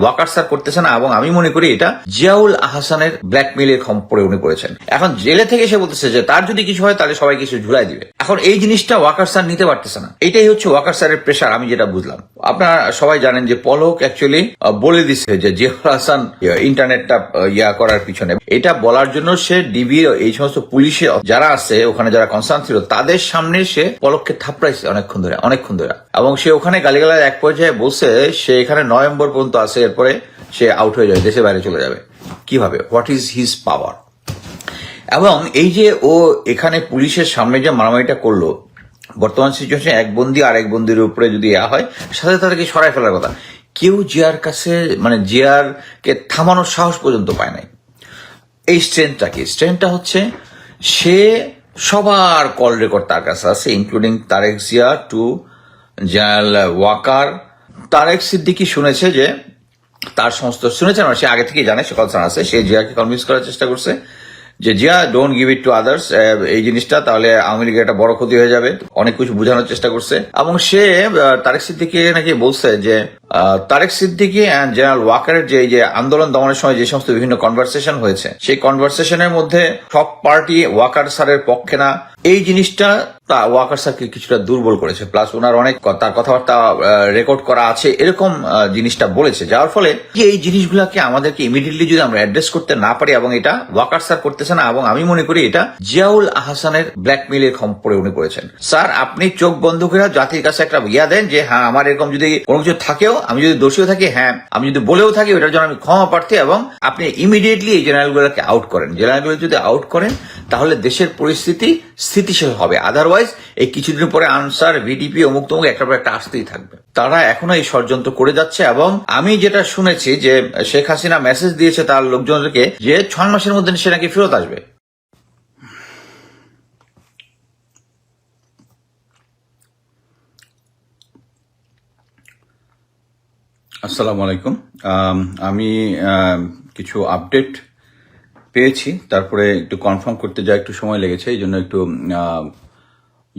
Waker sir করতেছে না এবং আমি মনে করি এটা জিয়াউল আহসানের ব্ল্যাকমেলের খম্পরে উনি করেছেন। এখন জেলে থেকে সে বলতেছে যে তার যদি কিছু হয় তাহলে সবাই কিছু ঝুলাই দিবে। এখন এই জিনিসটা ওয়াকার স্যার নিতে পারতেছে না। এটাই হচ্ছে ওয়াকার স্যারের প্রেশার আমি যেটা বুঝলাম। আপনারা সবাই জানেন যে পলক অ্যাকচুয়ালি বলে দিচ্ছে যে জিয়াউল হাসান ইন্টারনেটটা ইয়া করার পিছনে। এটা বলার জন্য সে ডিবি এই সমস্ত পুলিশে যারা আছে, ওখানে যারা কনসার্ন ছিল, তাদের সামনে সে পলককে থাপড়াইছে অনেকক্ষণ ধরে অনেকক্ষণ ধরে। এবং সে ওখানে গালিগালার এক পর্যায়ে বলছে, সে এখানে নভেম্বর পর্যন্ত আছে, এরপরে সে আউট হয়ে যাবে দেশে বাইরে চলে যাবে। কীভাবে? হোয়াট ইজ হিজ পাওয়ার এবং এই যে ও এখানে পুলিশের সামনে যে মারামারিটা করল বর্তমান সিচুয়েশনে এক বন্দি আর এক বন্দির উপরে যদি ইয়া হয় সাথে তাদেরকে সরাই ফেলার কথা। কেউ জিয়ার কাছে মানে জিয়ার কে থামানোর সাহস পর্যন্ত পায় নাই। এই স্ট্রেংথটা কি? স্ট্রেংথটা হচ্ছে সে সবার কল রেকর্ড তার কাছে আছে including Tarique Zia to general Waker. Tarique Siddiqui শুনেছে যে তার সমস্ত শুনেছেন না, সে আগে থেকেই জানে সে কনসার্ন আছে সে জিয়াকে কনভিন্স করার চেষ্টা করছে। যে, Zia don't give it to others এই জিনিসটা, তাহলে আওয়ামী লীগের একটা বড় ক্ষতি হয়ে যাবে। অনেক কিছু বোঝানোর চেষ্টা করছে। এবং সে তারেক সিদ্দিকি নাকি বলছে যে তারেক সিদ্দিকি অ্যান্ড জেনারেল ওয়াকারের যে যে আন্দোলন দমনের সময় যে সমস্ত বিভিন্ন কনভারসেশন হয়েছে, সেই কনভারসেশনের মধ্যে সব পার্টি ওয়াকার স্যারের পক্ষে না। এই জিনিসটা তা ওয়াকার স্যারকে কিছুটা দুর্বল করেছে। প্লাস ওনার অনেক তার কথাবার্তা রেকর্ড করা আছে, এরকম জিনিসটা বলেছে। যার ফলে এই জিনিসগুলোকে আমাদেরকে ইমিডিয়েটলি যদি আমরা অ্যাড্রেস করতে না পারি এবং এটা ওয়াকার স্যার করতেছে না, এবং আমি মনে করি এটা জিয়াউল আহসানের ব্ল্যাকমেইলের খপ্পরে উনি করেছেন স্যার, আপনি চোখ বন্ধ করে জাতির কাছে একটা ইয়া দেন যে হ্যাঁ আমার এরকম যদি কোনো কিছু থাকেও, আমি যদি দোষীও থাকি হ্যাঁ আমি যদি বলেও থাকি, ওটার জন্য আমি ক্ষমা প্রার্থী এবং আপনি ইমিডিয়েটলি এই জেনারেলগুলোকে আউট করেন। জেনারেলগুলো যদি আউট করেন, তাহলে দেশের পরিস্থিতি স্থিতিশীল হবে। আদারওয়াইজ এই কিছুদিন পরে আনসার ভিডিপি অমুক তমুক একটা পর একটা আসতেই থাকবে। তারা এখনও এই ষড়যন্ত্র করে যাচ্ছে এবং আমি যেটা শুনেছি যে শেখ হাসিনা মেসেজ দিয়েছে তার লোকজনকে যে ছয় মাসের মধ্যে সে নাকি ফেরত আসবে। আসসালামু আলাইকুম। আম, কিছু আপডেট পেয়েছি। তারপরে একটু কনফার্ম করতে যা একটু সময় লেগেছে এই জন্য একটু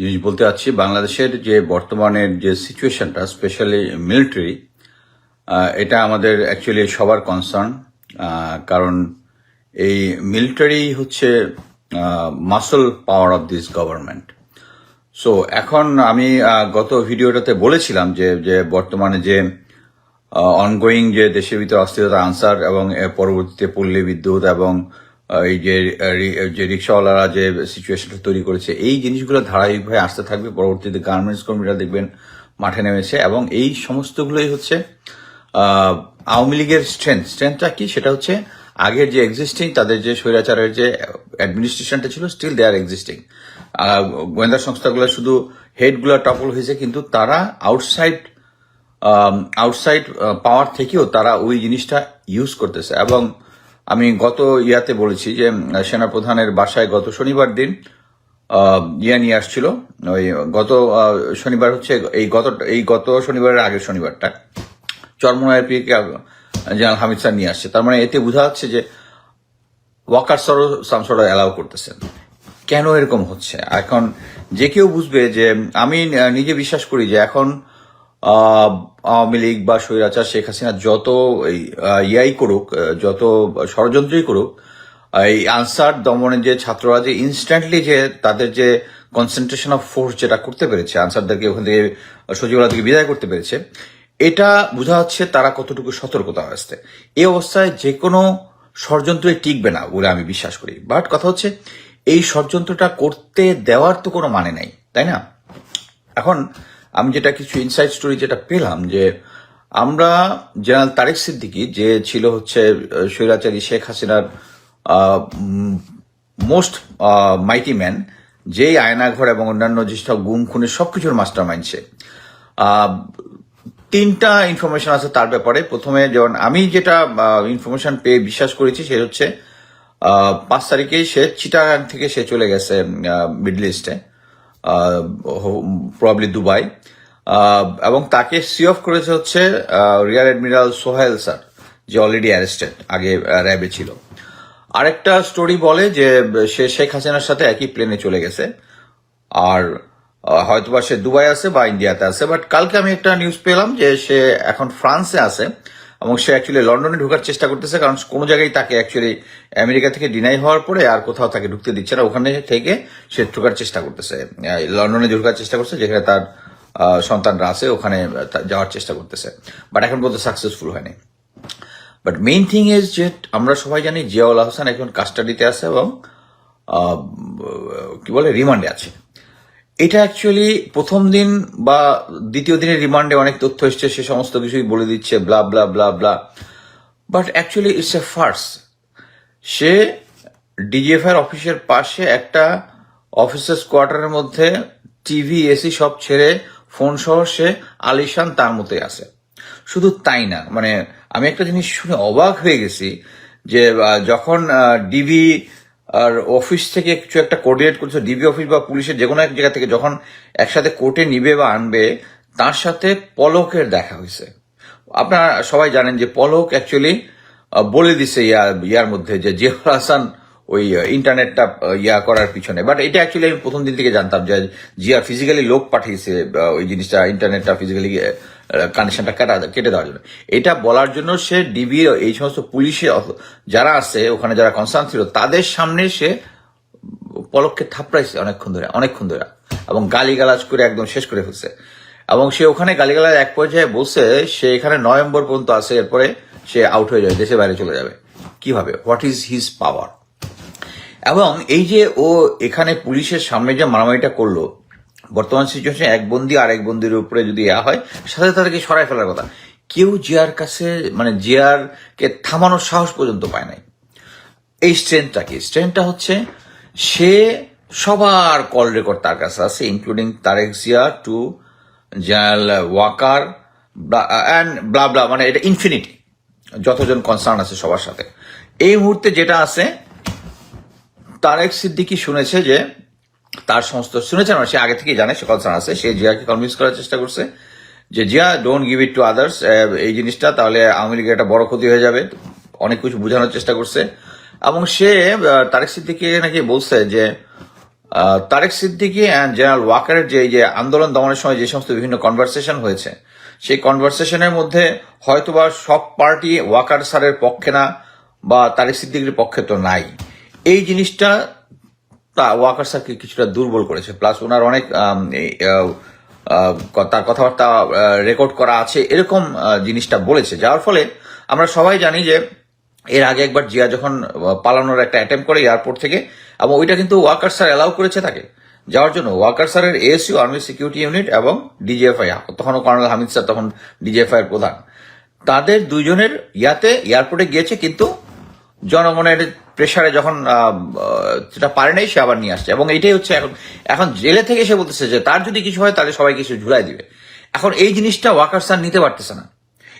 জিনিস বলতে চাচ্ছি, বাংলাদেশের যে বর্তমানের যে সিচুয়েশনটা, স্পেশালি মিলিটারি এটা আমাদের অ্যাকচুয়ালি সবার কনসার্ন কারণ এই মিলিটারি হচ্ছে muscle power of this government so এখন আমি গত ভিডিওটাতে বলেছিলাম যে যে বর্তমানে যে অনগোয়িং যে দেশের ভিতরে অস্থিরতা আনসার এবং পরবর্তীতে পল্লী বিদ্যুৎ এবং এই যে যে রিক্সাওয়ালারা যে সিচুয়েশনটা তৈরি করেছে, এই জিনিসগুলো ধারাবাহিকভাবে আসতে থাকবে। পরবর্তীতে গার্মেন্টস কর্মীরা দেখবেন মাঠে নেমেছে এবং এই সমস্তগুলোই হচ্ছে আওয়ামী লীগের স্ট্রেংথ স্ট্রেংথটা কি? সেটা হচ্ছে আগের যে এক্সিস্টিং তাদের যে স্বৈরাচারের যে অ্যাডমিনিস্ট্রেশনটা ছিল স্টিল দে আর এক্সিস্টিং গোয়েন্দা সংস্থাগুলো শুধু হেডগুলো টপল হয়েছে, কিন্তু তারা আউটসাইড আউটসাইড পাওয়ার থেকেও তারা ওই জিনিসটা ইউজ করতেছে এবং আমি গত ইয়াতে বলেছি যে সেনাপ্রধানের বাসায় গত শনিবার দিন ইয়া নিয়ে আসছিল। ওই গত শনিবার হচ্ছে এই গত এই গত শনিবারের আগের শনিবারটা। চরমনায়ের পিকে জেনারেল হামিদ স্যার নিয়ে আসছে। তার মানে এতে বোঝা যাচ্ছে যে, ওয়াকার সরও সামসর অ্যালাউ করতেছেন। কেন এরকম হচ্ছে? এখন যে কেউ বুঝবে যে, আমি নিজে বিশ্বাস করি যে এখন আওয়ামী লীগ বা স্বৈরাচার শেখ হাসিনা যত ইয়াই করুক যত ষড়যন্ত্রই করুক এই আনসার দমনের যে ছাত্ররা যে ইনস্ট্যান্টলি যে তাদের যে কনসেন্ট্রেশন অফ ফোর্স যেটা করতে পেরেছে, আনসারদেরকে ওখান থেকে সচিবালয় থেকে বিদায় করতে পেরেছে, এটা বোঝা যাচ্ছে তারা কতটুকু সতর্কতা আসতে। এই অবস্থায় যে কোনো ষড়যন্ত্রই টিকবে না বলে আমি বিশ্বাস করি। বাট কথা হচ্ছে, এই ষড়যন্ত্রটা করতে দেওয়ার তো কোনো মানে নাই, তাই না? এখন আমি যেটা কিছু ইনসাইড স্টোরি যেটা পেলাম যে, আমরা জেনারেল তারেক সিদ্দিকি যে ছিল হচ্ছে স্বৈরাচারী শেখ হাসিনার মোস্ট মাইটি ম্যান যেই আয়নাঘর এবং অন্যান্য যেসব গুম, খুনের সবকিছুর মাস্টার মাইন্ড সে তিনটা ইনফরমেশন আছে তার ব্যাপারে। প্রথমে যেমন আমি যেটা ইনফরমেশন পেয়ে বিশ্বাস করেছি সে হচ্ছে পাঁচ তারিখে সে চিটাগাং থেকে সে চলে গেছে মিডল ইস্টে প্রবলি দুবাই। এবং তাকে সি অফ করেছে হচ্ছে রিয়ার অ্যাডমিরাল সোহেল স্যার, যে অলরেডি অ্যারেস্টেড আগে র্যাবে ছিল। আরেকটা স্টোরি বলে যে, সে শেখ হাসিনার সাথে একই প্লেনে চলে গেছে। আর হয়তোবা সে দুবাই আছে বা ইন্ডিয়াতে আছে বাট কালকে আমি একটা নিউজ পেলাম যে সে এখন ফ্রান্সে আছে। এবং সে অ্যাকচুয়ালি লন্ডনে ঢোকার চেষ্টা করতেছে, কারণ কোনো জায়গায় তাকে অ্যাকচুয়ালি আমেরিকা থেকে ডিনাই হওয়ার পরে আর কোথাও তাকে ঢুকতে দিচ্ছে না। ওখানে থেকে সে ঢোকার চেষ্টা করতেছে। লন্ডনে ঢোকার চেষ্টা করছে, যেখানে তার সন্তানরা আছে, ওখানে যাওয়ার চেষ্টা করতেছে। বাট এখন পর্যন্ত সাকসেসফুল হয়নি। বাট মেইন থিং ইজ যে আমরা সবাই জানি জিয়াউল হাসান এখন কাস্টাডিতে আছে এবং কি বলে, রিমান্ডে আছে। এটা অ্যাকচুয়ালি প্রথম দিন বা দ্বিতীয় দিনের রিমান্ডে অনেক তথ্য এসছে, সে সমস্ত কিছুই বলে দিচ্ছে blah blah blah blah but actually it's a farce say DGFR অফিসের পাশে একটা অফিসার্স কোয়ার্টারের মধ্যে টিভি এসি সব ছেড়ে ফোন সহ সে আলিশান তার মতোই আছে। শুধু তাই না মানে আমি একটা জিনিস শুনে অবাক হয়ে গেছি যে যখন ডিবি আর অফিস থেকে কিছু একটা কোর্ডিনেট করছে ডিবি অফিস বা পুলিশের যে কোনো এক জায়গা থেকে যখন একসাথে কোর্টে নিবে বা আনবে, তার সাথে পলকের দেখা হয়েছে। আপনারা সবাই জানেন যে পলক অ্যাকচুয়ালি বলে দিছে ইয়া, ইয়ার মধ্যে যে জিয়াউল হাসান ওই ইন্টারনেটটা ইয়া করার পিছনে। বাট এটা অ্যাকচুয়ালি আমি প্রথম দিন থেকে জানতাম যে জিয়া ফিজিক্যালি লোক পাঠিয়েছে ওই জিনিসটা ইন্টারনেটটা ফিজিক্যালি কানেকশনটা কাটা কেটে দেওয়ার জন্য। এটা বলার জন্য সে ডিবি এই সমস্ত পুলিশে যারা আছে ওখানে যারা কনসার্ন ছিল, তাদের সামনে সে পলককে থাপড়াইছে অনেকক্ষণ ধরে অনেকক্ষণ ধরে। এবং গালিগালাজ করে একদম শেষ করে ফেলছে। এবং সে ওখানে গালিগালাজ এক পর্যায়ে বলছে, সে এখানে নভেম্বর পর্যন্ত আছে, এরপরে সে আউট হয়ে যাবে দেশে বাইরে চলে যাবে। কীভাবে হোয়াট ইজ হিজ পাওয়ার এবং এই যে ও এখানে পুলিশের সামনে যে মারামারিটা করল বর্তমান সিচুয়েশনে এক বন্দি আর এক বন্দির উপরে যদি ইয়া হয়, সাথে তাদেরকে সরাই ফেলার কথা। কেউ জিয়ার কাছে মানে জিয়ার কে থামানোর সাহস পর্যন্ত পায় নাই। এই স্ট্রেংথটা কি? স্ট্রেংথটা হচ্ছে, সে সবার কল রেকর্ড তার কাছে আছে including Tarique Zia to general Waker and মানে এটা ইনফিনিটি যতজন কনসার্ন আছে সবার সাথে। এই মুহূর্তে যেটা আছে, তারেক সিদ্দিকি শুনেছে যে তার সমস্ত শুনেছেন সে আগে থেকেই জানে, সে কনসার্ন আছে। সে জিয়াকে কনভিন্স করার চেষ্টা করছে যে, Zia don't give it to others এই জিনিসটা, তাহলে আওয়ামী লীগের একটা বড় ক্ষতি হয়ে যাবে। অনেক কিছু বোঝানোর চেষ্টা করছে। এবং সে তারেক সিদ্দিকি নাকি বলছে যে তারেক সিদ্দিকি অ্যান্ড জেনারেল ওয়াকারের যে যে আন্দোলন দমনের সময় যে সমস্ত বিভিন্ন কনভারসেশন হয়েছে, সেই কনভারসেশনের মধ্যে হয়তোবা সব পার্টি ওয়াকার স্যারের পক্ষে না বা তারেক সিদ্দিকির পক্ষে তো নাই। এই জিনিসটা তা ওয়াকার স্যারকে কিছুটা দুর্বল করেছে। প্লাস ওনার অনেক তার কথাবার্তা রেকর্ড করা আছে, এরকম জিনিসটা বলেছে। যার ফলে আমরা সবাই জানি যে এর আগে একবার জিয়া যখন পালানোর একটা অ্যাটেম্প করে এয়ারপোর্ট থেকে, এবং ওইটা কিন্তু ওয়াকার স্যার অ্যালাউ করেছে তাকে। যাওয়ার জন্য ওয়াকার স্যারের এএসইউ আর্মি সিকিউরিটি ইউনিট এবং ডিজিএফআই তখনও কর্নেল হামিদ স্যার তখন ডিজিএফআই এর প্রধান। তাদের দুইজনের ইয়াতে এয়ারপোর্টে গিয়েছে, কিন্তু জনগণের প্রেশারে যখন সেটা পারে নাই, সে আবার নিয়ে আসছে। এবং এটাই হচ্ছে এখন এখন জেলে থেকে সে বলতেছে যে তার যদি কিছু হয়, তাহলে সবাই কিছু ঝুলাই দিবে। এখন এই জিনিসটা ওয়াকার স্যার নিতে পারতেছে না।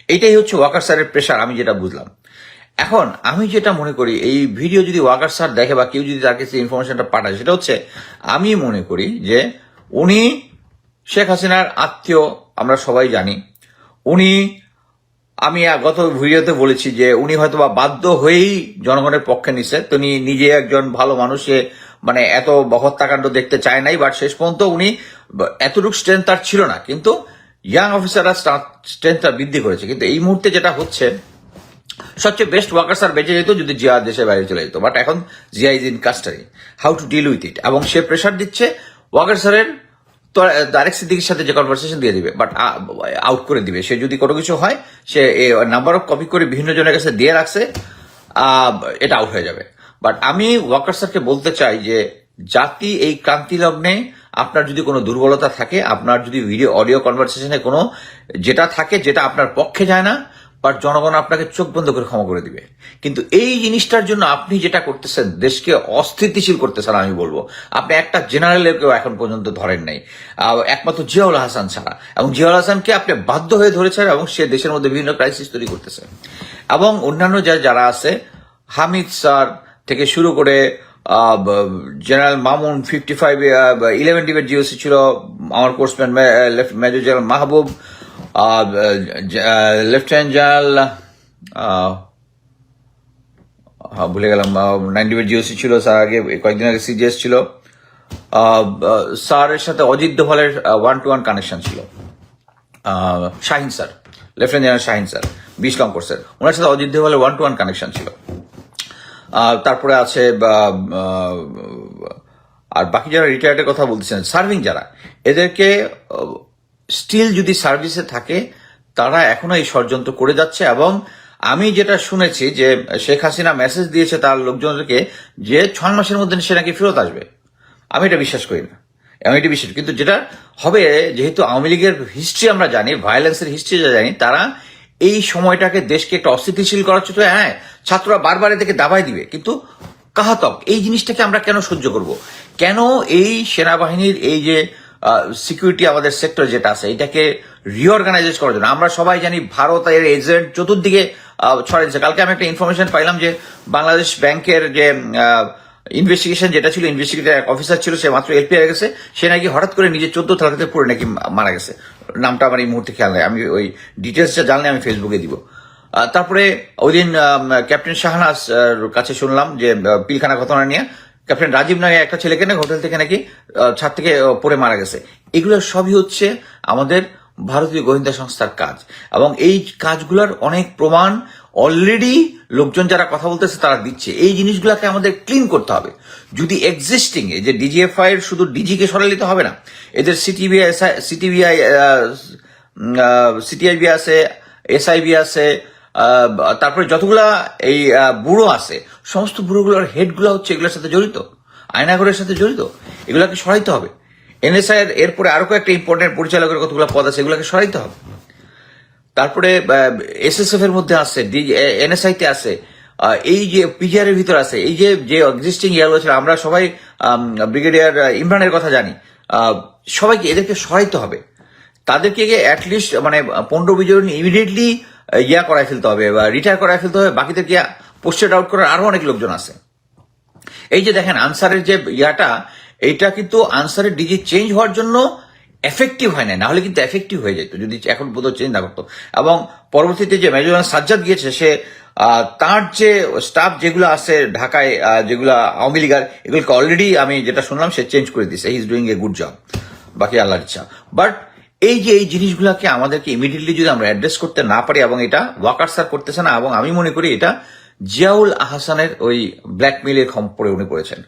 এটাই হচ্ছে ওয়াকার স্যারের প্রেসার আমি যেটা বুঝলাম। এখন আমি যেটা মনে করি, এই ভিডিও যদি ওয়াকার স্যার দেখে বা কেউ যদি তার কাছে ইনফরমেশনটা পাঠায়, সেটা হচ্ছে আমি মনে করি যে উনি শেখ হাসিনার আত্মীয়, আমরা সবাই জানি। উনি আমি গত ভিডিওতে বলেছি যে উনি হয়তো বা বাধ্য হয়েই জনগণের পক্ষে নিছে তিনি নিজে একজন ভালো মানুষে মানে এত হত্যাকাণ্ড দেখতে চায় নাই বাট শেষ পর্যন্ত উনি এতটুকু স্ট্রেংথ তার ছিল না। কিন্তু ইয়াং অফিসাররা স্ট্রেংথটা বৃদ্ধি করেছে। কিন্তু এই মুহূর্তে যেটা হচ্ছে, সবচেয়ে বেস্ট ওয়ার্কার স্যার বেঁচে যেত যদি জিয়া দেশের বাইরে চলে যেত। বাট এখন Zia is in custody how to deal with it এবং সে প্রেশার দিচ্ছে ওয়ার্কার স্যারের তারেক সিদ্দিকির সাথে যে কনভারসেশন দিয়ে দিবে বাট আউট করে দিবে। সে যদি কোনো কিছু হয়, সে নাম্বার অফ কপি করে বিভিন্ন জনের কাছে দিয়ে রাখছে এটা আউট হয়ে যাবে। বাট আমি ওয়ার্কার স্যারকে বলতে চাই যে, জাতি এই ক্রান্তি লগ্নে আপনার যদি কোনো দুর্বলতা থাকে, আপনার যদি ভিডিও অডিও কনভারসেশনে কোনো যেটা থাকে, যেটা আপনার পক্ষে যায় না বাট জনগণ আপনাকে চোখ বন্ধ করে ক্ষমা করে দিবে। কিন্তু এই জিনিসটার জন্য আপনি যেটা করতেছেন, দেশকে অস্থিতিশীল করতেছেন আমি বলব। আপনি একটা জেনারেলকেও এখন পর্যন্ত ধরেন নাই। একমাত্র জিয়াউল হাসান ছাড়া। এবং জিয়াউল হাসানকে আপনি বাধ্য হয়ে ধরেছেন এবং সে দেশের মধ্যে বিভিন্ন ক্রাইসিস তৈরি করতেছে। এবং অন্যান্য যা- যারা আছে, হামিদ স্যার থেকে শুরু করে general Mamun fifty five eleven debate GOC ছিল, আমার courseman major general Mahbub lieutenant general আহ, হ্যাঁ, ভুলে গেলাম নাইন ডিবেট জিওসি ছিল স্যার আগে কয়েকদিন আগে সিজিএস ছিল। স্যারের সাথে অজিত দোভালের ওয়ান টু ওয়ান কানেকশন ছিল Shahin sir lieutenant general Shahin sir বিশ লং কোর্সের ওনার সাথে অজিত দেওয়ালের ওয়ান টু ওয়ান কানেকশন ছিল তারপরে আছে আর বাকি যারা রিটায়ার্ডের কথা বলতেছেন সার্ভিং যারা এদেরকে স্টিল যদি সার্ভিসে থাকে, তারা এখনও এই ষড়যন্ত্র করে যাচ্ছে এবং আমি যেটা শুনেছি যে শেখ হাসিনা মেসেজ দিয়েছে তার লোকজনদেরকে যে ছয় মাসের মধ্যে সে নাকি ফেরত আসবে। আমি এটা বিশ্বাস করি না। আমি এটা বিশ্বাস কিন্তু যেটা হবে, যেহেতু আওয়ামী লীগের হিস্ট্রি আমরা জানি ভায়োলেন্সের হিস্ট্রি যা জানি, তারা এই সময়টাকে দেশকে একটা অস্থিতিশীল করার জন্য হ্যাঁ ছাত্ররা বারবার এদেরকে দাবাই দিবে। কিন্তু কাহাতক, এই জিনিসটাকে আমরা কেন সহ্য করব? কেন এই সেনাবাহিনীর এই যে সিকিউরিটি আমাদের সেক্টর যেটা আছে এটাকে রিঅর্গানাইজ করার জন্য। আমরা সবাই জানি ভারত এর এজেন্ট চতুর্দিকে আহ, ছড়াইছে কালকে আমি একটা ইনফরমেশন পাইলাম যে বাংলাদেশ ব্যাংকের যে ইনভেস্টিগেশন যেটা ছিল ইনভেস্টিগেটর অফিসার ছিল সে মাত্র এলপি হয়ে গেছে। সে নাকি হঠাৎ করে নিজের চোদ্দ তালাতে পড়ে নাকি মারা গেছে। নামটা আমার এই মুহূর্তে খেয়াল নেই। আমি ওই ডিটেলসটা জানলে আমি ফেসবুকে দিব। তারপরে ওই দিন ক্যাপ্টেন শাহনাজ কাছে শুনলাম যে পিলখানা ঘটনা নিয়ে। ক্যাপ্টেন রাজীব নামে একটা ছেলেকে নাকি হোটেল থেকে নাকি ছাদ থেকে পড়ে মারা গেছে। এগুলো সবই হচ্ছে আমাদের ভারতীয় গোয়েন্দা সংস্থার কাজ। এবং এই কাজগুলোর অনেক প্রমাণ অলরেডি লোকজন যারা কথা বলতেছে তারা দিচ্ছে। এই জিনিসগুলোকে আমাদের ক্লিন করতে হবে। যদি এক্সিস্টিং এ, যে ডিজিএফআই এর শুধু ডিজিকে সরাই দিতে হবে না, এদের সিটিবিআই সিটিবিআই সিটিআইবি আছে এসআইবি আছে তারপরে যতগুলা এই ব্যুরো আছে, সমস্ত বুড়োগুলোর হেডগুলো হচ্ছে এগুলোর সাথে জড়িত। আয়নাগরের সাথে জড়িত। এগুলাকে সরাইতে হবে। এনএসআই এর, এরপরে আরও কয়েকটা ইম্পর্টেন্ট পরিচালকের কতগুলো পদ আছে, এগুলোকে সরাইতে হবে। তারপরে এসএসএফ এর মধ্যে আছে এনএসআই তে আছে এই যে পিজিআর এর ভিতর আছে, এই যে যে এক্সিস্টিং ইয়ারগুলো ছিল, আমরা সবাই ব্রিগেডিয়ার ইমরানের কথা জানি সবাইকে এদেরকে সরাইতে হবে। তাদেরকে অ্যাটলিস্ট মানে পনেরো বিজন ইমিডিয়েটলি ইয়া করায় ফেলতে হবে বা রিটায়ার করায় ফেলতে হবে। বাকিদেরকে পোস্টেড আউট করার আরও অনেক লোকজন আছে। এই যে দেখেন আনসারের যে ইয়াটা, এইটা কিন্তু আনসারের ডিজি চেঞ্জ হওয়ার জন্য এফেক্টিভ হয় না নাহলে কিন্তু এফেক্টিভ হয়ে যেত, যদি এখন বোধহয় চেঞ্জ না করতো। এবং পরবর্তীতে যে মেজর সাজ্জাদ গিয়েছে, সে তার যে স্টাফ যেগুলো আছে ঢাকায় যেগুলো আওয়ামী লীগার, এগুলোকে অলরেডি আমি যেটা শুনলাম, সে চেঞ্জ করে দিচ্ছে he is doing a good job বাকি আল্লাহর ইচ্ছা। বাট এই যে এই জিনিসগুলোকে আমাদেরকে ইমিডিয়েটলি যদি আমরা অ্যাড্রেস করতে না পারি এবং এটা ওয়াকার স্যার করতেছে না, এবং আমি মনে করি এটা জিয়াউল আহসানের ওই ব্ল্যাকমেইলের খম্পরে উনি পড়েছেন।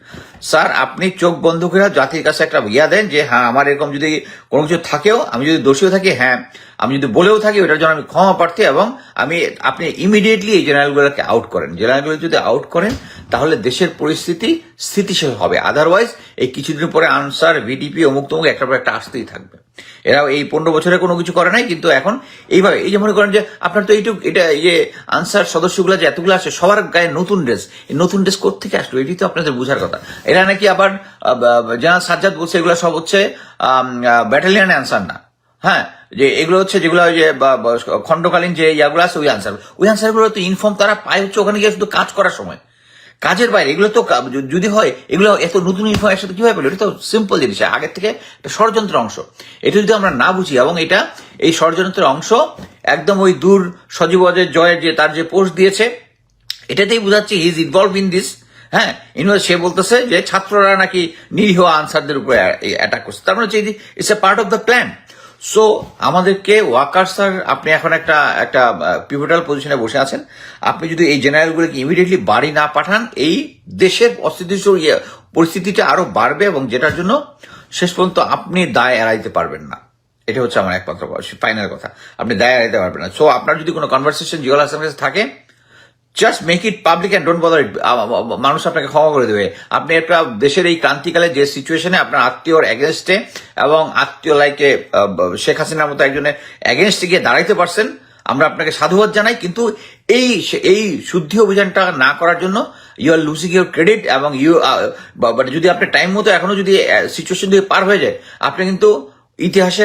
স্যার, আপনি চোখ বন্ধ করে জাতির কাছে একটা ইয়া দেন যে হ্যাঁ আমার এরকম যদি কোনো কিছু থাকেও, আমি যদি দোষীও থাকি হ্যাঁ আমি যদি বলেও থাকি ওটার জন্য আমি ক্ষমা প্রার্থী এবং আমি, আপনি ইমিডিয়েটলি এই জেনারেলগুলোকে আউট করেন। জেনারেলগুলো যদি আউট করেন তাহলে দেশের পরিস্থিতি স্থিতিশীল হবে। আদারওয়াইজ এই কিছুদিন পরে আনসার ভিডিপি অমুক তমুক একটা পর একটা আসতেই থাকবে। এরাও এই পনেরো বছরে কোনো কিছু করে নাই, কিন্তু এখন এইভাবে, এই যে মনে করেন যে আপনার তো এইটুক, এটা যে আনসার সদস্যগুলো যে এতগুলো আসে, সবার গায়ে নতুন ড্রেস, এই নতুন ড্রেস থেকে আসলো? এটি তো আপনাদের বোঝার কথা। এরা নাকি আবার যারা সাজ্জাদ বলছে, এগুলো সব হচ্ছে ব্যাটালিয়ান আনসার না। হ্যাঁ যে এগুলো হচ্ছে যেগুলো ওই যে খণ্ডকালীন যে ইয়াগুলো আছে, ওই আনসার। ওই আনসারগুলো তো ইনফর্ম তারা পায় হচ্ছে ওখানে গিয়ে শুধু কাজ করার সময়। কাজের বাইরে, এগুলো তো যদি হয়, এগুলো এত নতুন ইনফর্ম একসাথে কীভাবে পেল? এটা তো সিম্পল জিনিস। আগের থেকে একটা ষড়যন্ত্রের অংশ। এটা যদি আমরা না বুঝি, এবং এটা, এই ষড়যন্ত্রের অংশ একদম ওই দূর সজীব জয়ের যে, তার যে পোস্ট দিয়েছে, এটাতেই বোঝাচ্ছে ইজ ইনভলভ ইন দিস হ্যাঁ ইনভলভ সে বলতেছে যে ছাত্ররা নাকি নিরীহ আনসারদের উপরে অ্যাটাক করছে। তার মানে হচ্ছে it's a part of the plan so আমাদেরকে ওয়াকার স্যার আপনি এখন একটা একটা পিভটাল পজিশনে বসে আছেন। আপনি যদি এই জেনারেলগুলোকে ইমিডিয়েটলি বাড়ি না পাঠান, এই দেশের অস্থিতিশীল ইয়ে- পরিস্থিতিটা আরও বাড়বে এবং যেটার জন্য শেষ পর্যন্ত আপনি দায় এড়াইতে পারবেন না। এটা হচ্ছে আমার একমাত্র ফাইনাল কথা। আপনি দায় এড়াইতে পারবেন না। সো আপনার যদি কোনো কনভারসেশন জিওল হাসানের থাকে just make it public and don't bother it মানুষ আপনাকে ক্ষমা করে দেবে। আপনি একটা দেশের এই ক্রান্তিকালে যে সিচুয়েশনে আপনার আত্মীয়র এগেনস্টে এবং আত্মীয় লাইকে শেখ হাসিনার মতো একজনের এগেনস্টে গিয়ে দাঁড়াইতে পারছেন, আমরা আপনাকে সাধুবাদ জানাই। কিন্তু এই এই শুদ্ধি অভিযানটা না করার জন্য you are losing your credit এবং ইউ যদি আপনি টাইম মতো এখনও যদি সিচুয়েশন দিয়ে পার হয়ে যায়, আপনি কিন্তু ইতিহাসে